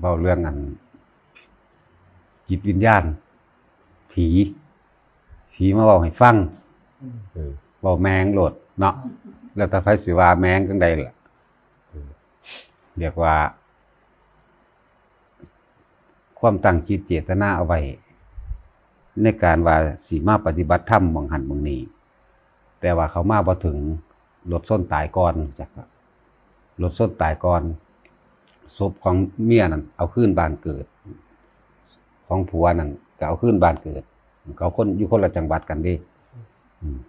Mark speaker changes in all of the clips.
Speaker 1: เบาเรื่องอัน จิตวิญญาณ ผี ผีมาเบาให้ฟัง
Speaker 2: อืม
Speaker 1: เออเบาแมงโหลดเนาะแล้วแต่ไฟสิว่าแมงจังใดล่ะเออเรียกว่า ความตั้งจิตเจตนาเอาไว้ ในการว่าสีมาปฏิบัติธรรมบางหันบางนี้ แต่ว่าเขามาบ่ถึงรถส้นตายก่อนจักครับรถส้นตายก่อน ศพของเมียนั่นเอาขึ้นบ้านเกิด ของผัวนั่นก็เอาขึ้นบ้านเกิด เขาคนอยู่คนละจังหวัดกันดิ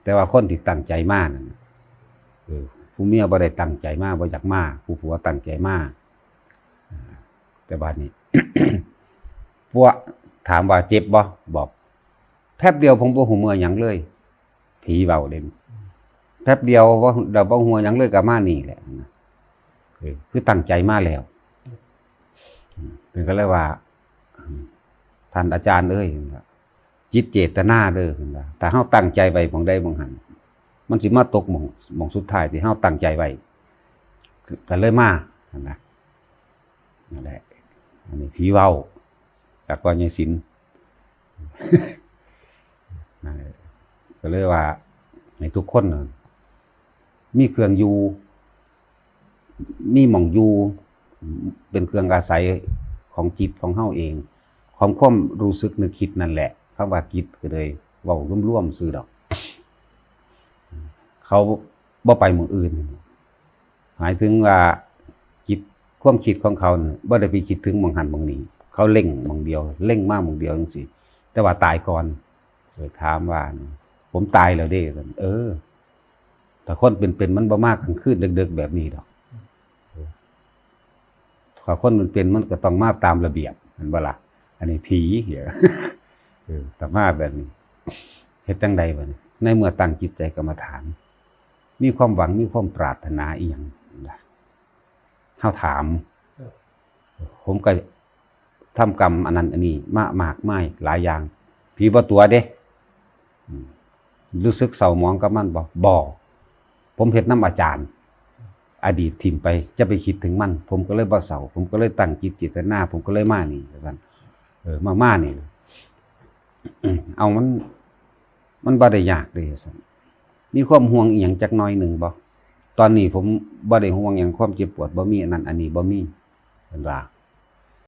Speaker 1: แต่ว่าคนที่ตั้งใจมากนั่นเอผู้เมียบ่ได้ตั้งใจมากบ่อยากมากผู้ผัวตั้งใจมากแต่บัดนี้พวกถามว่าเจ็บบ่บอกแป๊บเดียวผมบ่หูเมื่อหยังเลย ผีเบาเด่นแป๊บเดียวว่าเดาบ่หัวหยังเลยก็มานี่แหละคือตั้งใจมาแล้ว เป็นก็เลยว่า ท่านอาจารย์เอ้ยจิตเจตนาเด้อเพิ่นว่าแต่เฮาตั้งใจไว้หมองใดหมองหันมันสิมาตกหมองมองสุดท้ายที่เฮาตั้งใจไว้ก็เลยมานะนั่นแหละอันนี้ผีเว้าจากว่ายายศิลป์นั่นก็เลยว่าในทุกคนมีเครื่องอยู่ มีหม่องอยู่ เป็นเครื่องอาศัยของจิตของเฮาเอง ความความรู้สึกนึกคิดนั่นแหละคำว่าคิดก็เลยเว้าร่วมๆซื่อดอก เขาบ่ไปหมู่อื่น หมายถึงว่าจิตความคิดของเขาบ่ได้ไปคิดถึงมองหันมองนี้เขาเล่งมองเดียวเล่งมากมองเดียวจังซี่แต่ว่าตายก่อนเลยถามว่าผมตายแล้วเด้เออ แต่คนเป็นๆมันบ่มากกลางคืนดึกๆแบบนี้ดอก ถ้าคนมันเป็นมันก็ต้องมาตามระเบียบเห็นบ่ละอันนี้ผีเหี้ยเอแต่มาแบบนี้เฮ็ดจังใดบัดนี้ในเมื่อตั้งจิตใจกรรมฐาน มีความหวังมีความปรารถนาอีหยังนะเฮาถาม ผมก็ทำกรรมอันนั้นอันนี้ มากมากไม่หลายอย่างผีบ่ตัวเด้รู้สึกเศร้าหมองกับมันบ่บ่ผมเฮ็ดน้ำอาจารย์ อดีตทิมไปจะไปคิดถึงมัน ผมก็เลยบ่เสาผมก็เลยตั้งจิตจิตนาผมก็เลยมานี่สั่นเออมามานี่เอามัน มันบ่ได้ยากเลยสั่นมีความห่วงอีหยังจักน้อยหนึ่งบ่ตอนนี้ผมบ่ได้ห่วงอย่างความเจ็บปวดบ่มีอันนั้นอันนี้บ่มีเป็นว่า